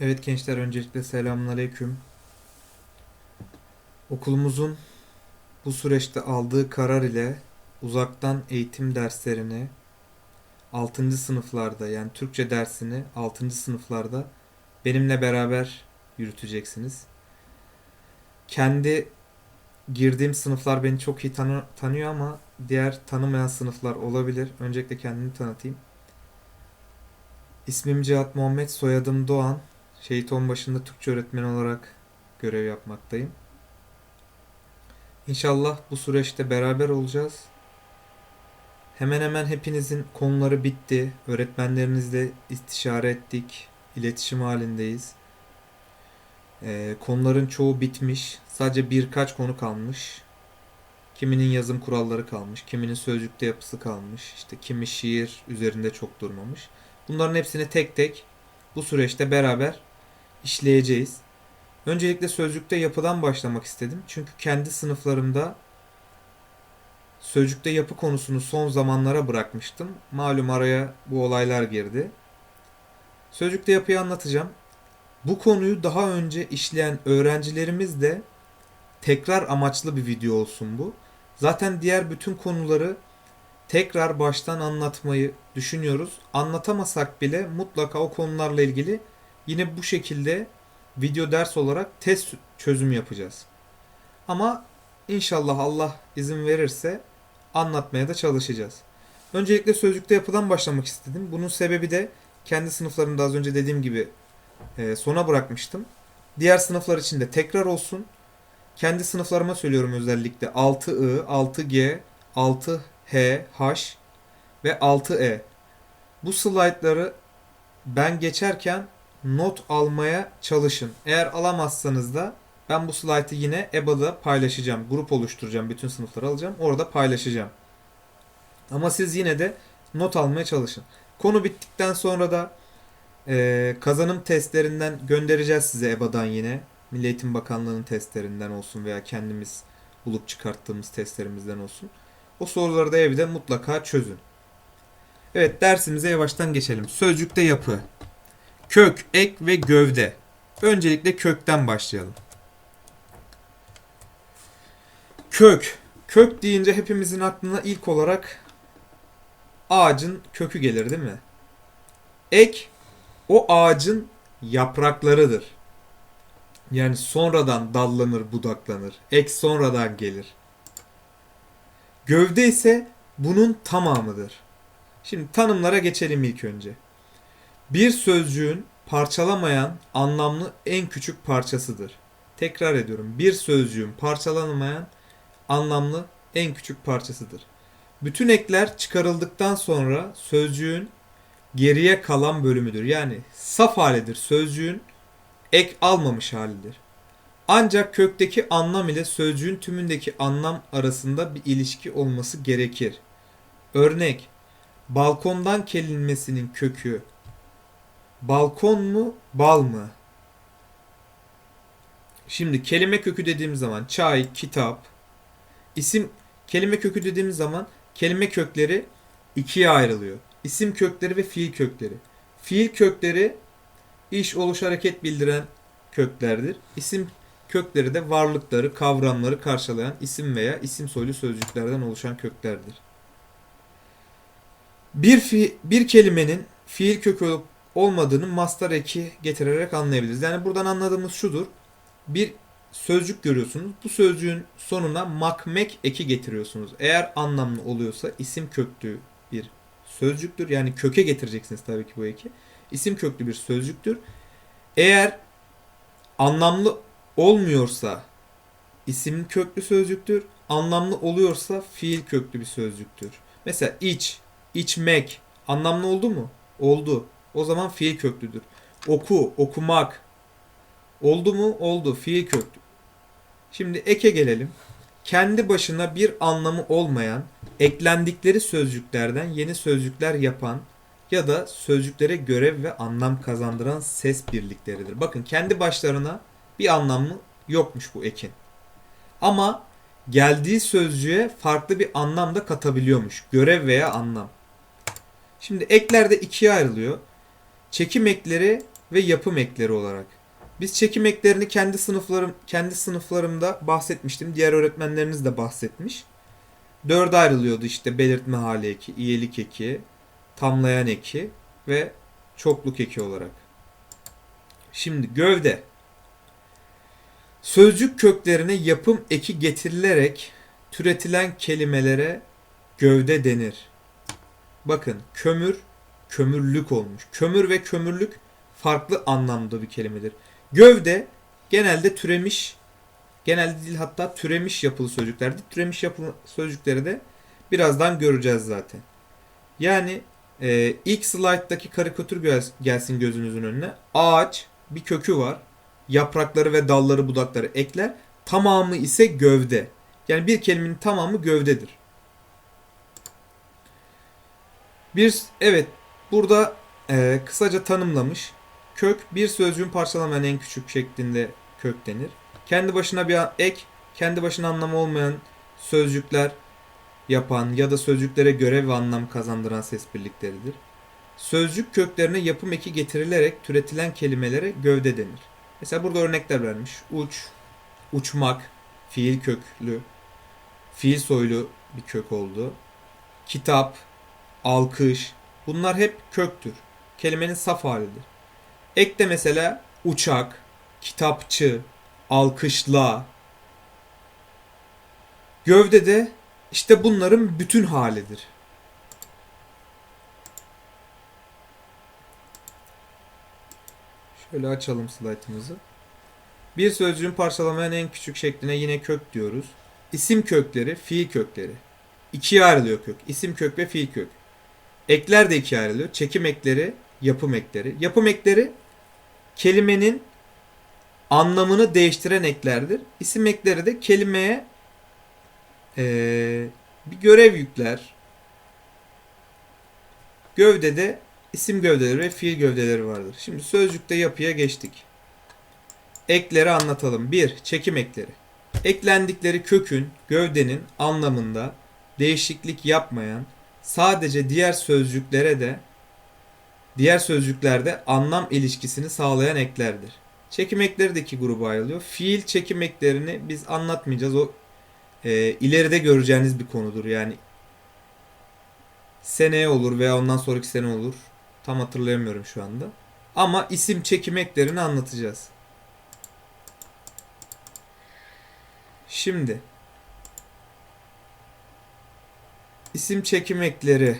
Evet gençler öncelikle selamünaleyküm. Okulumuzun bu süreçte aldığı karar ile uzaktan eğitim derslerini 6. sınıflarda yani Türkçe dersini 6. sınıflarda benimle beraber yürüteceksiniz. Kendi girdiğim sınıflar beni çok iyi tanı- tanıyor ama diğer tanımayan sınıflar olabilir. Öncelikle kendimi tanıtayım. İsmim Cihat Muhammed, soyadım Doğan. Şehit Onbaşı'nda Türkçe öğretmeni olarak görev yapmaktayım. İnşallah bu süreçte beraber olacağız. Hemen hemen hepinizin konuları bitti. Öğretmenlerinizle istişare ettik. İletişim halindeyiz. Ee, konuların çoğu bitmiş. Sadece birkaç konu kalmış. Kiminin yazım kuralları kalmış. Kiminin sözcükte yapısı kalmış. İşte kimi şiir üzerinde çok durmamış. Bunların hepsini tek tek bu süreçte beraber işleyeceğiz. Öncelikle sözcükte yapıdan başlamak istedim. Çünkü kendi sınıflarımda sözcükte yapı konusunu son zamanlara bırakmıştım. Malum araya bu olaylar girdi. Sözcükte yapıyı anlatacağım. Bu konuyu daha önce işleyen öğrencilerimiz de tekrar amaçlı bir video olsun bu. Zaten diğer bütün konuları tekrar baştan anlatmayı düşünüyoruz. Anlatamasak bile mutlaka o konularla ilgili yine bu şekilde video ders olarak test çözüm yapacağız. Ama inşallah Allah izin verirse anlatmaya da çalışacağız. Öncelikle sözcükte yapıdan başlamak istedim. Bunun sebebi de kendi sınıflarımda az önce dediğim gibi e, sona bırakmıştım. Diğer sınıflar için de tekrar olsun. Kendi sınıflarıma söylüyorum özellikle 6I, 6G, 6H, H ve 6E. Bu slaytları ben geçerken not almaya çalışın. Eğer alamazsanız da ben bu slaytı yine EBA'da paylaşacağım. Grup oluşturacağım. Bütün sınıfları alacağım. Orada paylaşacağım. Ama siz yine de not almaya çalışın. Konu bittikten sonra da e, kazanım testlerinden göndereceğiz size EBA'dan yine. Milli Eğitim Bakanlığı'nın testlerinden olsun veya kendimiz bulup çıkarttığımız testlerimizden olsun. O soruları da evde mutlaka çözün. Evet dersimize yavaştan geçelim. Sözcükte yapı. Kök, ek ve gövde. Öncelikle kökten başlayalım. Kök. Kök deyince hepimizin aklına ilk olarak ağacın kökü gelir değil mi? Ek o ağacın yapraklarıdır. Yani sonradan dallanır, budaklanır. Ek sonradan gelir. Gövde ise bunun tamamıdır. Şimdi tanımlara geçelim ilk önce. Bir sözcüğün parçalamayan anlamlı en küçük parçasıdır. Tekrar ediyorum. Bir sözcüğün parçalanamayan anlamlı en küçük parçasıdır. Bütün ekler çıkarıldıktan sonra sözcüğün geriye kalan bölümüdür. Yani saf halidir. Sözcüğün ek almamış halidir. Ancak kökteki anlam ile sözcüğün tümündeki anlam arasında bir ilişki olması gerekir. Örnek, balkondan kelinmesinin kökü balkon mu, bal mı? Şimdi kelime kökü dediğimiz zaman çay, kitap, isim kelime kökü dediğimiz zaman kelime kökleri ikiye ayrılıyor. İsim kökleri ve fiil kökleri. Fiil kökleri iş, oluş, hareket bildiren köklerdir. İsim kökleri de varlıkları, kavramları karşılayan isim veya isim soylu sözcüklerden oluşan köklerdir. Bir, fi, bir kelimenin fiil kökü olup olmadığını mastar eki getirerek anlayabiliriz. Yani buradan anladığımız şudur. Bir sözcük görüyorsunuz. Bu sözcüğün sonuna makmek eki getiriyorsunuz. Eğer anlamlı oluyorsa isim köklü bir sözcüktür. Yani köke getireceksiniz tabii ki bu eki. İsim köklü bir sözcüktür. Eğer anlamlı olmuyorsa isim köklü sözcüktür. Anlamlı oluyorsa fiil köklü bir sözcüktür. Mesela iç, içmek anlamlı oldu mu? Oldu. O zaman fiil köklüdür. Oku, okumak. Oldu mu? Oldu. Fiil köklü. Şimdi eke gelelim. Kendi başına bir anlamı olmayan, eklendikleri sözcüklerden yeni sözcükler yapan ya da sözcüklere görev ve anlam kazandıran ses birlikleridir. Bakın kendi başlarına bir anlamı yokmuş bu ekin. Ama geldiği sözcüğe farklı bir anlam da katabiliyormuş. Görev veya anlam. Şimdi ekler de ikiye ayrılıyor. Çekim ekleri ve yapım ekleri olarak. Biz çekim eklerini kendi sınıflarım kendi sınıflarımda bahsetmiştim. Diğer öğretmenleriniz de bahsetmiş. Dörde ayrılıyordu işte belirtme hali eki, iyelik eki, tamlayan eki ve çokluk eki olarak. Şimdi gövde. Sözcük köklerine yapım eki getirilerek türetilen kelimelere gövde denir. Bakın kömür, kömürlük olmuş. Kömür ve kömürlük farklı anlamda bir kelimedir. Gövde genelde türemiş, genelde değil hatta türemiş yapılı sözcüklerdir. Türemiş yapılı sözcükleri de birazdan göreceğiz zaten. Yani e, ilk slayttaki karikatür gel- gelsin gözünüzün önüne. Ağaç bir kökü var. Yaprakları ve dalları budakları ekler. Tamamı ise gövde. Yani bir kelimenin tamamı gövdedir. Bir evet burada e, kısaca tanımlamış. Kök bir sözcüğün parçalamayan en küçük şeklinde kök denir. Kendi başına bir ek, kendi başına anlamı olmayan sözcükler yapan ya da sözcüklere görev ve anlam kazandıran ses birlikleridir. Sözcük köklerine yapım eki getirilerek türetilen kelimelere gövde denir. Mesela burada örnekler vermiş. Uç, uçmak, fiil köklü, fiil soylu bir kök oldu. Kitap, alkış, bunlar hep köktür. Kelimenin saf halidir. Ek de mesela uçak, kitapçı, alkışla. Gövde de işte bunların bütün halidir. Şöyle açalım slaytımızı. Bir sözcüğün parçalamayan en küçük şekline yine kök diyoruz. İsim kökleri, fiil kökleri. İkiye ayrılıyor kök. İsim kök ve fiil kök. Ekler de ikiye ayrılıyor. Çekim ekleri, yapım ekleri. Yapım ekleri kelimenin anlamını değiştiren eklerdir. İsim ekleri de kelimeye eee, bir görev yükler. Gövdede isim gövdeleri ve fiil gövdeleri vardır. Şimdi sözcükte yapıya geçtik. Ekleri anlatalım. 1. Çekim ekleri. Eklendikleri kökün, gövdenin anlamında değişiklik yapmayan, sadece diğer sözcüklere de diğer sözcüklerde anlam ilişkisini sağlayan eklerdir. Çekim ekleri de iki gruba ayrılıyor. Fiil çekim eklerini biz anlatmayacağız. O e, ileride göreceğiniz bir konudur. Yani seneye olur veya ondan sonraki sene olur. Tam hatırlayamıyorum şu anda. Ama isim çekim eklerini anlatacağız. Şimdi isim çekim ekleri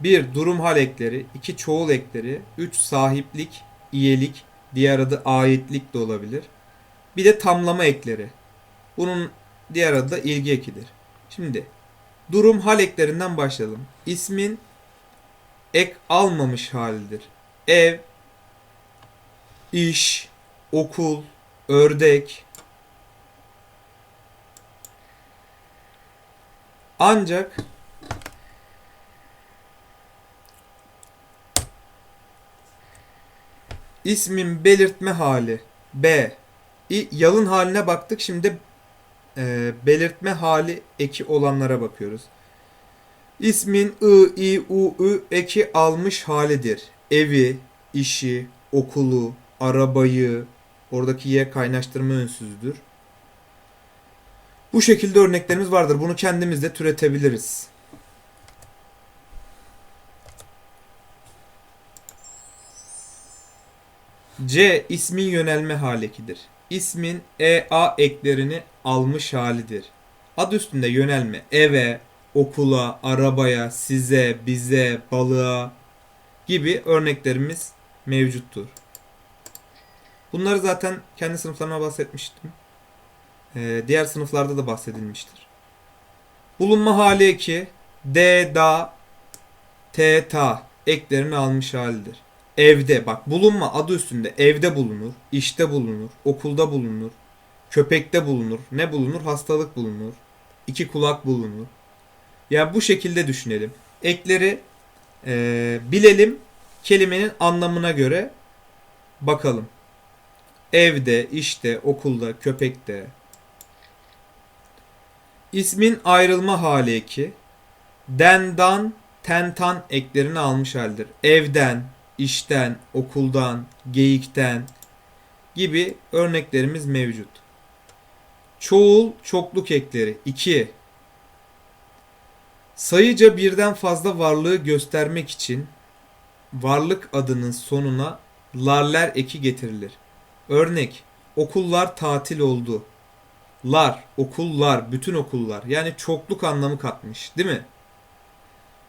1. Durum hal ekleri 2. Çoğul ekleri 3. Sahiplik, iyelik, diğer adı aitlik de olabilir. Bir de tamlama ekleri. Bunun diğer adı da ilgi ekidir. Şimdi durum hal eklerinden başlayalım. İsmin ek almamış halidir. Ev, iş, okul, ördek. Ancak ismin belirtme hali B. İ- Yalın haline baktık. Şimdi e, belirtme hali eki olanlara bakıyoruz. İsmin ı, i, u, ü eki almış halidir. Evi, işi, okulu, arabayı, oradaki y kaynaştırma ünsüzdür. Bu şekilde örneklerimiz vardır. Bunu kendimiz de türetebiliriz. C. ismin yönelme halekidir. İsmin e, a eklerini almış halidir. Adı üstünde yönelme eve, okula, arabaya, size, bize, balığa gibi örneklerimiz mevcuttur. Bunları zaten kendi sınıflarıma bahsetmiştim. Ee, diğer sınıflarda da bahsedilmiştir. Bulunma hali eki D, da, T, ta eklerini almış halidir. Evde bak bulunma adı üstünde evde bulunur, işte bulunur, okulda bulunur, köpekte bulunur, ne bulunur? Hastalık bulunur, iki kulak bulunur. Yani bu şekilde düşünelim. Ekleri eee, bilelim, kelimenin anlamına göre bakalım. Evde, işte, okulda, köpekte. İsmin ayrılma hali eki. Den, dan, ten, tan eklerini almış haldir. Evden, işten, okuldan, geyikten gibi örneklerimiz mevcut. Çoğul çokluk ekleri 2. Sayıca birden fazla varlığı göstermek için varlık adının sonuna larler eki getirilir. Örnek okullar tatil oldu. Lar, okullar, bütün okullar. Yani çokluk anlamı katmış, değil mi?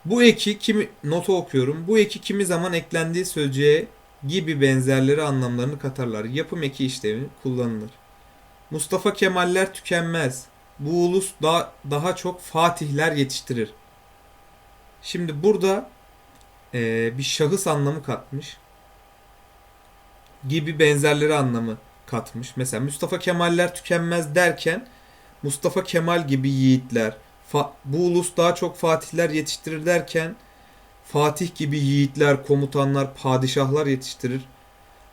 Bu eki kimi notu okuyorum. Bu eki kimi zaman eklendiği sözcüğe gibi benzerleri anlamlarını katarlar. Yapım eki işlemi kullanılır. Mustafa Kemaller tükenmez. Bu ulus daha, daha çok fatihler yetiştirir. Şimdi burada eee, bir şahıs anlamı katmış. Gibi benzerleri anlamı katmış. Mesela Mustafa Kemaller tükenmez derken Mustafa Kemal gibi yiğitler, bu ulus daha çok fatihler yetiştirir derken Fatih gibi yiğitler, komutanlar, padişahlar yetiştirir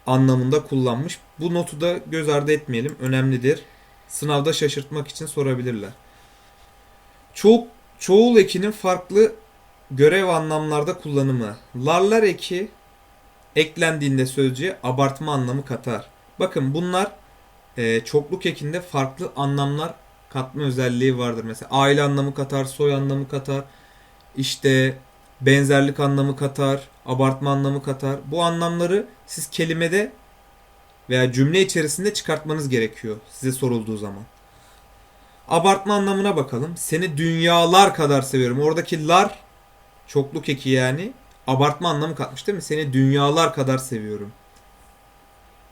anlamında kullanmış. Bu notu da göz ardı etmeyelim. Önemlidir. Sınavda şaşırtmak için sorabilirler. Çoğu, çoğul ekinin farklı görev anlamlarda kullanımı. Larlar eki eklendiğinde sözcüğe abartma anlamı katar. Bakın bunlar e, çokluk ekinde farklı anlamlar katma özelliği vardır. Mesela aile anlamı katar, soy anlamı katar, işte benzerlik anlamı katar, abartma anlamı katar. Bu anlamları siz kelimede veya cümle içerisinde çıkartmanız gerekiyor size sorulduğu zaman. Abartma anlamına bakalım. Seni dünyalar kadar seviyorum. Oradaki lar çokluk eki yani abartma anlamı katmış değil mi? Seni dünyalar kadar seviyorum.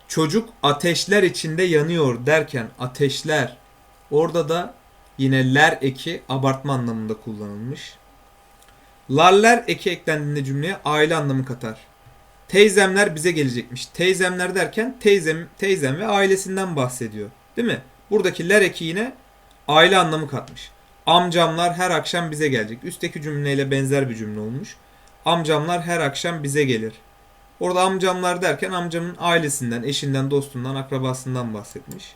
Çocuk ateşler içinde yanıyor derken ateşler orada da yine ler eki abartma anlamında kullanılmış. Larler eki eklendiğinde cümleye aile anlamı katar. Teyzemler bize gelecekmiş. Teyzemler derken teyzem, teyzem ve ailesinden bahsediyor. Değil mi? Buradaki ler eki yine aile anlamı katmış. Amcamlar her akşam bize gelecek. Üstteki cümleyle benzer bir cümle olmuş. Amcamlar her akşam bize gelir. Orada amcamlar derken amcamın ailesinden, eşinden, dostundan, akrabasından bahsetmiş.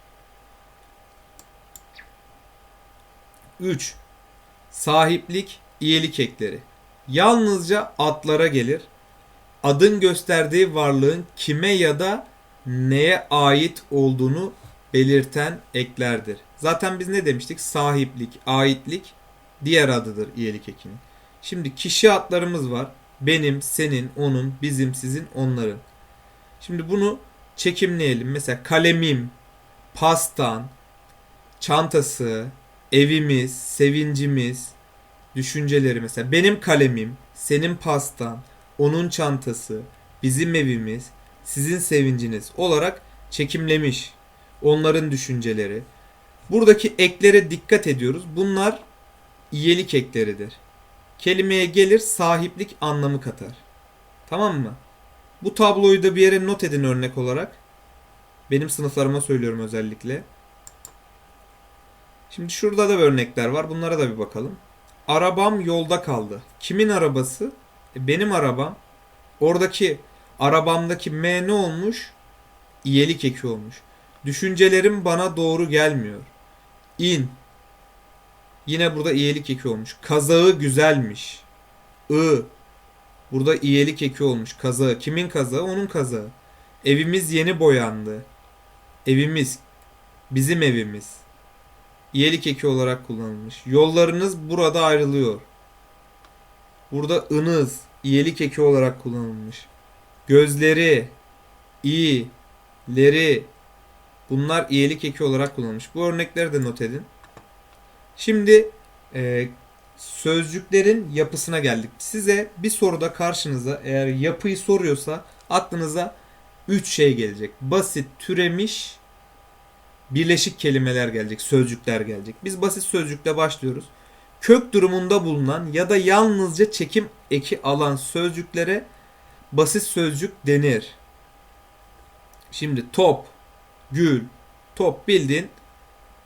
3. Sahiplik, iyilik ekleri. Yalnızca atlara gelir. Adın gösterdiği varlığın kime ya da neye ait olduğunu belirten eklerdir. Zaten biz ne demiştik? Sahiplik, aitlik diğer adıdır iyilik ekinin. Şimdi kişi adlarımız var. Benim, senin, onun, bizim, sizin, onların. Şimdi bunu çekimleyelim. Mesela kalemim, pastan, çantası, evimiz, sevincimiz, düşünceleri mesela benim kalemim, senin pastan, onun çantası, bizim evimiz, sizin sevinciniz olarak çekimlemiş onların düşünceleri. Buradaki eklere dikkat ediyoruz. Bunlar iyilik ekleridir. Kelimeye gelir sahiplik anlamı katar. Tamam mı? Bu tabloyu da bir yere not edin örnek olarak. Benim sınıflarıma söylüyorum özellikle. Şimdi şurada da örnekler var. Bunlara da bir bakalım. Arabam yolda kaldı. Kimin arabası? E, benim arabam. Oradaki arabamdaki M ne olmuş? İyelik eki olmuş. Düşüncelerim bana doğru gelmiyor. İn. Yine burada iyelik eki olmuş. Kazağı güzelmiş. I. Burada iyelik eki olmuş. Kazağı. Kimin kazağı? Onun kazağı. Evimiz yeni boyandı. Evimiz. Bizim evimiz. İyelik eki olarak kullanılmış. Yollarınız burada ayrılıyor. Burada ınız iyelik eki olarak kullanılmış. Gözleri, i, leri bunlar iyelik eki olarak kullanılmış. Bu örnekleri de not edin. Şimdi e, sözcüklerin yapısına geldik. Size bir soruda karşınıza eğer yapıyı soruyorsa aklınıza 3 şey gelecek. Basit, türemiş, birleşik kelimeler gelecek, sözcükler gelecek. Biz basit sözcükle başlıyoruz. Kök durumunda bulunan ya da yalnızca çekim eki alan sözcüklere basit sözcük denir. Şimdi top, gül, top bildiğin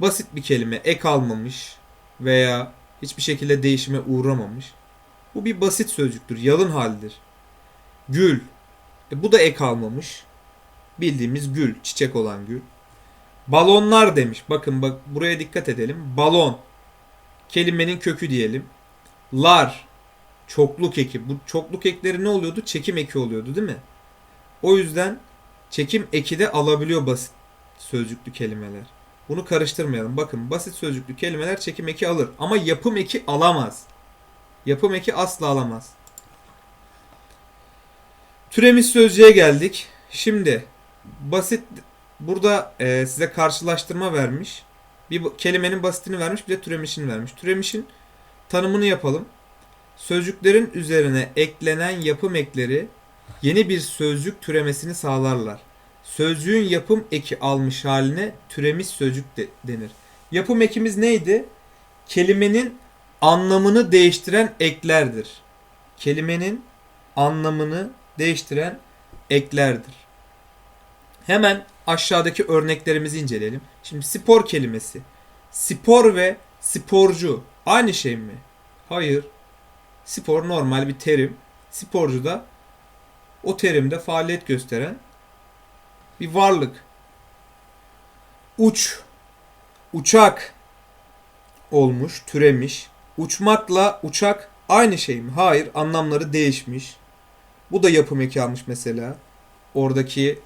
basit bir kelime, ek almamış veya hiçbir şekilde değişime uğramamış. Bu bir basit sözcüktür, yalın haldir. Gül, e bu da ek almamış. Bildiğimiz gül, çiçek olan gül. Balonlar demiş. Bakın bak buraya dikkat edelim. Balon. Kelimenin kökü diyelim. Lar. çokluk eki. Bu çokluk ekleri ne oluyordu? Çekim eki oluyordu değil mi? O yüzden çekim eki de alabiliyor basit sözcüklü kelimeler. Bunu karıştırmayalım. Bakın basit sözcüklü kelimeler çekim eki alır ama yapım eki alamaz. Yapım eki asla alamaz. Türemiş sözcüğe geldik. Şimdi basit burada e, size karşılaştırma vermiş. Bir kelimenin basitini vermiş bir de türemişini vermiş. Türemişin tanımını yapalım. Sözcüklerin üzerine eklenen yapım ekleri yeni bir sözcük türemesini sağlarlar. Sözcüğün yapım eki almış haline türemiş sözcük de- denir. Yapım ekimiz neydi? Kelimenin anlamını değiştiren eklerdir. Kelimenin anlamını değiştiren eklerdir. Hemen aşağıdaki örneklerimizi inceleyelim. Şimdi spor kelimesi. Spor ve sporcu aynı şey mi? Hayır. Spor normal bir terim. Sporcu da o terimde faaliyet gösteren bir varlık. Uç, uçak olmuş, türemiş. Uçmakla uçak aynı şey mi? Hayır, anlamları değişmiş. Bu da yapım eki mesela. Oradaki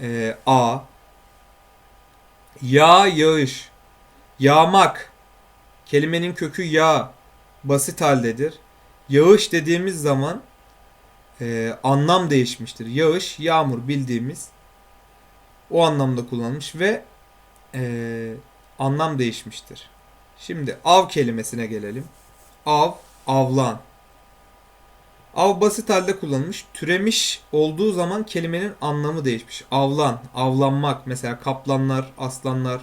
e, A. Yağ, yağış. Yağmak. Kelimenin kökü yağ. Basit haldedir. Yağış dediğimiz zaman e, anlam değişmiştir. Yağış, yağmur bildiğimiz o anlamda kullanılmış ve e, anlam değişmiştir. Şimdi av kelimesine gelelim. Av, avlan. Av basit halde kullanılmış. Türemiş olduğu zaman kelimenin anlamı değişmiş. Avlan, avlanmak. Mesela kaplanlar, aslanlar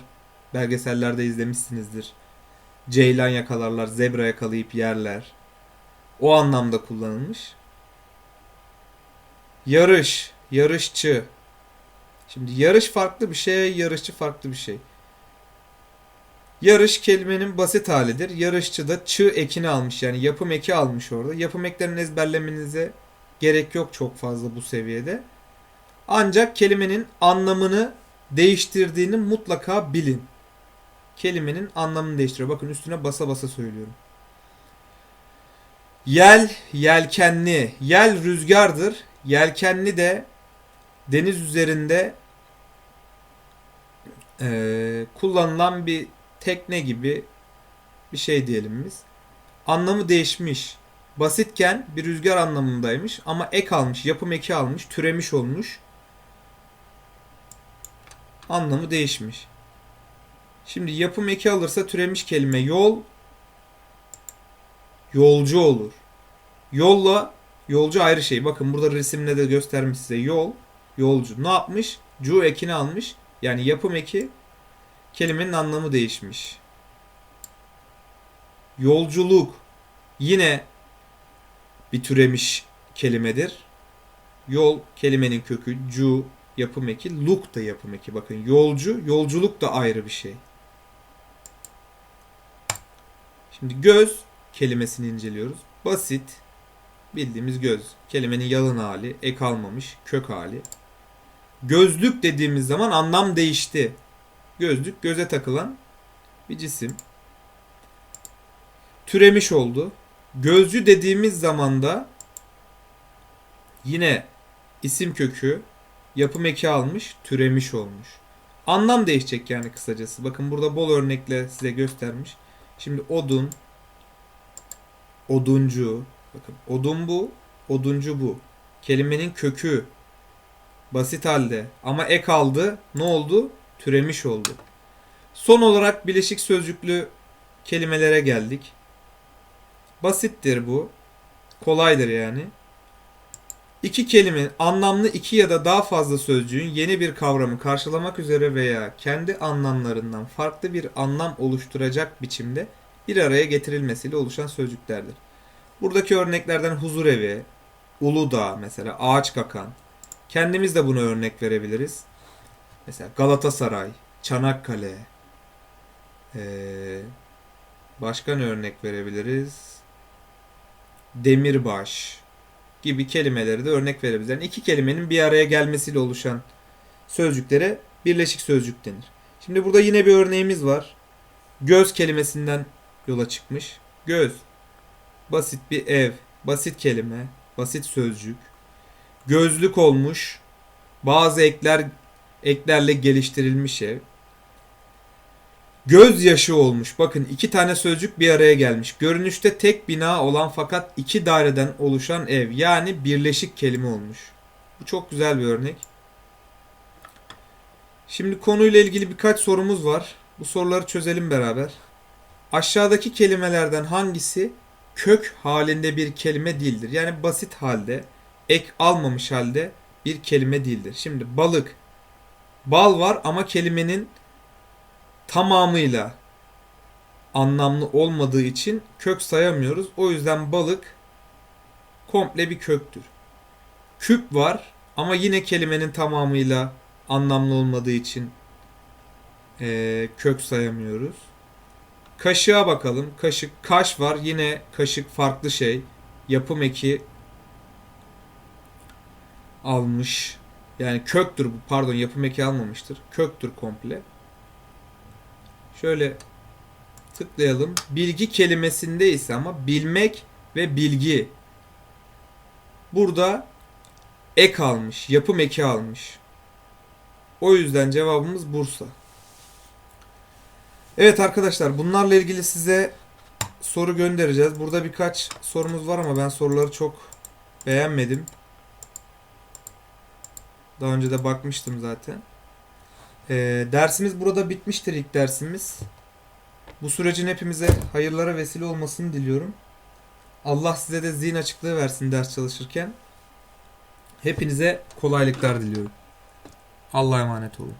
belgesellerde izlemişsinizdir. Ceylan yakalarlar, zebra yakalayıp yerler. O anlamda kullanılmış. Yarış, yarışçı. Şimdi yarış farklı bir şey, yarışçı farklı bir şey. Yarış kelimenin basit halidir. Yarışçı da çı ekini almış yani yapım eki almış orada. Yapım eklerini ezberlemenize gerek yok çok fazla bu seviyede. Ancak kelimenin anlamını değiştirdiğini mutlaka bilin. Kelimenin anlamını değiştiriyor. Bakın üstüne basa basa söylüyorum. Yel, yelkenli. Yel rüzgardır. Yelkenli de deniz üzerinde eee, kullanılan bir tekne gibi bir şey diyelim biz. Anlamı değişmiş. Basitken bir rüzgar anlamındaymış ama ek almış, yapım eki almış, türemiş olmuş. Anlamı değişmiş. Şimdi yapım eki alırsa türemiş kelime yol yolcu olur. Yolla yolcu ayrı şey. Bakın burada resimle de göstermiş size. Yol, yolcu. Ne yapmış? Cu ekini almış. Yani yapım eki kelimenin anlamı değişmiş. Yolculuk yine bir türemiş kelimedir. Yol kelimenin kökü cu yapım eki, luk da yapım eki. Bakın yolcu, yolculuk da ayrı bir şey. Şimdi göz kelimesini inceliyoruz. Basit bildiğimiz göz. Kelimenin yalın hali, ek almamış, kök hali. Gözlük dediğimiz zaman anlam değişti. Gözlük göze takılan bir cisim. Türemiş oldu. Gözcü dediğimiz zaman da yine isim kökü yapım eki almış, türemiş olmuş. Anlam değişecek yani kısacası. Bakın burada bol örnekle size göstermiş. Şimdi odun, oduncu, bakın odun bu, oduncu bu. Kelimenin kökü basit halde ama ek aldı. Ne oldu? Türemiş oldu. Son olarak bileşik sözcüklü kelimelere geldik. Basittir bu. Kolaydır yani. İki kelime anlamlı iki ya da daha fazla sözcüğün yeni bir kavramı karşılamak üzere veya kendi anlamlarından farklı bir anlam oluşturacak biçimde bir araya getirilmesiyle oluşan sözcüklerdir. Buradaki örneklerden huzurevi, Uludağ mesela ağaç kakan. Kendimiz de buna örnek verebiliriz. Mesela Galatasaray, Çanakkale. Ee, başka ne örnek verebiliriz? Demirbaş gibi kelimeleri de örnek verebiliriz. Yani iki kelimenin bir araya gelmesiyle oluşan sözcüklere birleşik sözcük denir. Şimdi burada yine bir örneğimiz var. Göz kelimesinden yola çıkmış. Göz basit bir ev, basit kelime, basit sözcük. Gözlük olmuş, bazı ekler eklerle geliştirilmiş ev. Gözyaşı olmuş. Bakın iki tane sözcük bir araya gelmiş. Görünüşte tek bina olan fakat iki daireden oluşan ev. Yani birleşik kelime olmuş. Bu çok güzel bir örnek. Şimdi konuyla ilgili birkaç sorumuz var. Bu soruları çözelim beraber. Aşağıdaki kelimelerden hangisi kök halinde bir kelime değildir? Yani basit halde, ek almamış halde bir kelime değildir. Şimdi balık, bal var ama kelimenin tamamıyla anlamlı olmadığı için kök sayamıyoruz. O yüzden balık komple bir köktür. Küp var ama yine kelimenin tamamıyla anlamlı olmadığı için eee, kök sayamıyoruz. Kaşığa bakalım. Kaşık, kaş var. Yine kaşık farklı şey. Yapım eki almış. Yani köktür bu. Pardon yapım eki almamıştır. Köktür komple. Şöyle tıklayalım. Bilgi kelimesinde ise ama bilmek ve bilgi. Burada ek almış. Yapım eki almış. O yüzden cevabımız Bursa. Evet arkadaşlar bunlarla ilgili size soru göndereceğiz. Burada birkaç sorumuz var ama ben soruları çok beğenmedim. Daha önce de bakmıştım zaten. Ee, dersimiz burada bitmiştir ilk dersimiz. Bu sürecin hepimize hayırlara vesile olmasını diliyorum. Allah size de zihin açıklığı versin ders çalışırken. Hepinize kolaylıklar diliyorum. Allah'a emanet olun.